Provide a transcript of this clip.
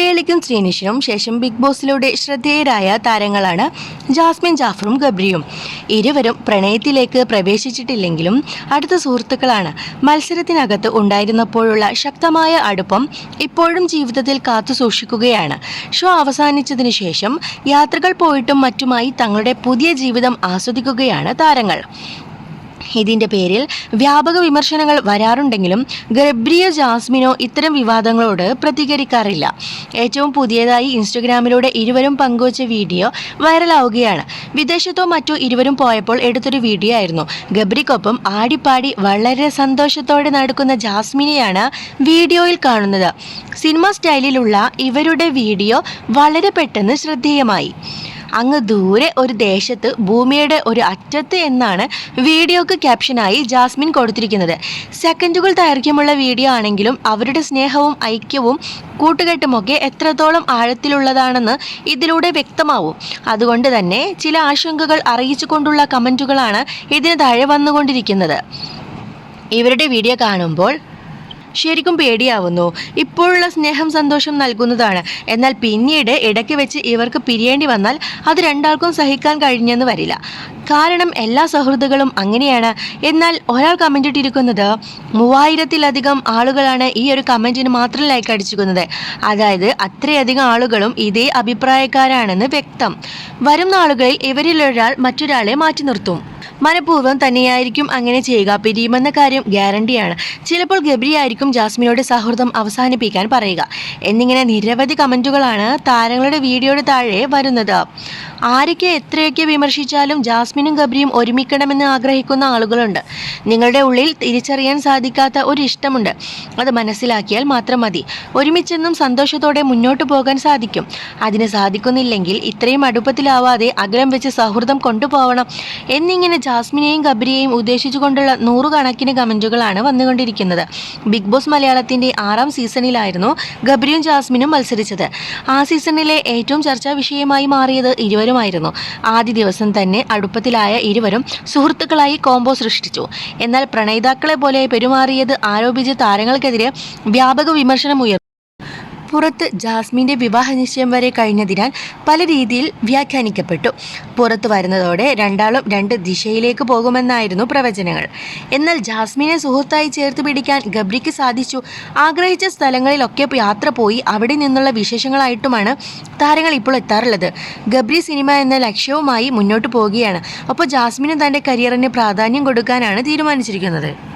പേളിക്കും ശ്രീനിഷിനും ശേഷം ബിഗ് ബോസിലൂടെ ശ്രദ്ധേയരായ താരങ്ങളാണ് ജാസ്മിൻ ജാഫറും ഗബ്രിയും. ഇരുവരും പ്രണയത്തിലേക്ക് പ്രവേശിച്ചിട്ടില്ലെങ്കിലും അടുത്ത സുഹൃത്തുക്കളാണ്. മത്സരത്തിനകത്ത് ഉണ്ടായിരുന്നപ്പോഴുള്ള ശക്തമായ അടുപ്പം ഇപ്പോഴും ജീവിതത്തിൽ കാത്തു സൂക്ഷിക്കുകയാണ്. ഷോ അവസാനിച്ചതിനു ശേഷം യാത്രകൾ പോയിട്ടും മറ്റുമായി തങ്ങളുടെ പുതിയ ജീവിതം ആസ്വദിക്കുകയാണ് താരങ്ങൾ. ഇതിന്റെ പേരിൽ വ്യാപക വിമർശനങ്ങൾ വരാറുണ്ടെങ്കിലും ഗബ്രിയ ജാസ്മിനോ ഇത്തരം വിവാദങ്ങളോട് പ്രതികരിക്കാറില്ല. ഏറ്റവും പുതിയതായി ഇൻസ്റ്റഗ്രാമിലൂടെ ഇരുവരും പങ്കുവച്ച വീഡിയോ വൈറലാവുകയാണ്. വിദേശത്തോ മറ്റോ ഇരുവരും പോയപ്പോൾ എടുത്തൊരു വീഡിയോ ആയിരുന്നു. ഗബ്രിക്കൊപ്പം ആടിപ്പാടി വളരെ സന്തോഷത്തോടെ നടക്കുന്ന ജാസ്മിനെയാണ് വീഡിയോയിൽ കാണുന്നത്. സിനിമ സ്റ്റൈലിലുള്ള ഇവരുടെ വീഡിയോ വളരെ പെട്ടെന്ന് ശ്രദ്ധേയമായി. അങ്ങ് ദൂരെ ഒരു ദേശത്ത് ഭൂമിയുടെ ഒരു അറ്റത്ത് എന്നാണ് വീഡിയോക്ക് ക്യാപ്ഷനായി ജാസ്മിൻ കൊടുത്തിരിക്കുന്നത്. സെക്കൻഡുകൾ ദൈർഘ്യമുള്ള വീഡിയോ ആണെങ്കിലും അവരുടെ സ്നേഹവും ഐക്യവും കൂട്ടുകെട്ടുമൊക്കെ എത്രത്തോളം ആഴത്തിലുള്ളതാണെന്ന് ഇതിലൂടെ വ്യക്തമാവും. അതുകൊണ്ട് തന്നെ ചില ആശങ്കകൾ അറിയിച്ചുകൊണ്ടുള്ള കമന്റുകളാണ് ഇതിന് താഴെ വന്നുകൊണ്ടിരിക്കുന്നത്. ഇവരുടെ വീഡിയോ കാണുമ്പോൾ ശരിക്കും പേടിയാവുന്നു. ഇപ്പോഴുള്ള സ്നേഹം സന്തോഷം നൽകുന്നതാണ്. എന്നാൽ പിന്നീട് ഇടയ്ക്ക് വെച്ച് ഇവർക്ക് പിരിയേണ്ടി വന്നാൽ അത് രണ്ടാൾക്കും സഹിക്കാൻ കഴിഞ്ഞെന്ന് വരില്ല. കാരണം എല്ലാ സൗഹൃദങ്ങളും അങ്ങനെയാണ്. എന്നാൽ ഒരാൾ കമന്റ് ഇട്ടിരിക്കുന്നത് മൂവായിരത്തിലധികം ആളുകളാണ് ഈ ഒരു കമന്റിന് മാത്രം ലൈക്ക് അടിച്ചിരിക്കുന്നത് അതായത് അത്രയധികം ആളുകളും ഇതേ അഭിപ്രായക്കാരാണെന്ന് വ്യക്തം. വരും നാളുകളിൽ ഇവരിലൊരാൾ മറ്റൊരാളെ മാറ്റി നിർത്തും. മനഃപൂർവം തന്നെയായിരിക്കും അങ്ങനെ ചെയ്യുക. പിരിയുമെന്ന കാര്യം ഗ്യാരണ്ടിയാണ് ചിലപ്പോൾ ഗബ്രി ആയിരിക്കും ജാസ്മിനോട് സൗഹൃദം അവസാനിപ്പിക്കാൻ പറയുക. എന്നിങ്ങനെ നിരവധി കമന്റുകളാണ് താരങ്ങളുടെ വീഡിയോയുടെ താഴെ വരുന്നത്. ആരൊക്കെ എത്രയൊക്കെ വിമർശിച്ചാലും ജാസ്മിനും ഗബ്രിയും ഒരുമിക്കണമെന്ന് ആഗ്രഹിക്കുന്ന ആളുകളുണ്ട്. നിങ്ങളുടെ ഉള്ളിൽ തിരിച്ചറിയാൻ സാധിക്കാത്ത ഒരു ഇഷ്ടമുണ്ട്. അത് മനസ്സിലാക്കിയാൽ മാത്രം മതി. ഒരുമിച്ചെന്നും സന്തോഷത്തോടെ മുന്നോട്ട് പോകാൻ സാധിക്കും. അതിന് സാധിക്കുന്നില്ലെങ്കിൽ ഇത്രയും അടുപ്പത്തിലാവാതെ അകലം വെച്ച് സൗഹൃദം കൊണ്ടുപോകണം എന്നിങ്ങനെ ജാസ്മിനെയും ഗബ്രിയെയും ഉദ്ദേശിച്ചുകൊണ്ടുള്ള നൂറുകണക്കിന് കമന്റുകളാണ് വന്നുകൊണ്ടിരിക്കുന്നത്. ബിഗ് ബോസ് മലയാളത്തിന്റെ ആറാം സീസണിലായിരുന്നു ഗബ്രിയും ജാസ്മിനും മത്സരിച്ചത്. ആ സീസണിലെ ഏറ്റവും ചർച്ചാ വിഷയമായി മാറിയത് ഇരുവരുമായിരുന്നു. ആദ്യ ദിവസം തന്നെ അടുപ്പത്തിലായ ഇരുവരും സുഹൃത്തുക്കളായി കോംബോ സൃഷ്ടിച്ചു. എന്നാൽ പ്രണയിതാക്കളെ പോലെ പെരുമാറിയത് ആരോപിച്ച് താരങ്ങൾക്കെതിരെ വ്യാപക വിമർശനം ഉയർന്നു പുറത്ത് ജാസ്മിന്റെ വിവാഹ നിശ്ചയം വരെ കഴിഞ്ഞതിനാൽ പല രീതിയിൽ വ്യാഖ്യാനിക്കപ്പെട്ടു. പുറത്തു വരുന്നതോടെ രണ്ടാളും രണ്ട് ദിശയിലേക്ക് പോകുമെന്നായിരുന്നു പ്രവചനങ്ങൾ. എന്നാൽ ജാസ്മിനെ സുഹൃത്തായി ചേർത്ത് പിടിക്കാൻ ഗബ്രിക്ക് സാധിച്ചു. ആഗ്രഹിച്ച സ്ഥലങ്ങളിലൊക്കെ യാത്ര പോയി അവിടെ നിന്നുള്ള വിശേഷങ്ങളായിട്ടുമാണ് താരങ്ങൾ ഇപ്പോൾ എത്താറുള്ളത്. ഗബ്രി സിനിമ എന്ന ലക്ഷ്യവുമായി മുന്നോട്ട് പോവുകയാണ്. അപ്പോൾ ജാസ്മിന് തന്റെ കരിയറിന് പ്രാധാന്യം കൊടുക്കാനാണ് തീരുമാനിച്ചിരിക്കുന്നത്.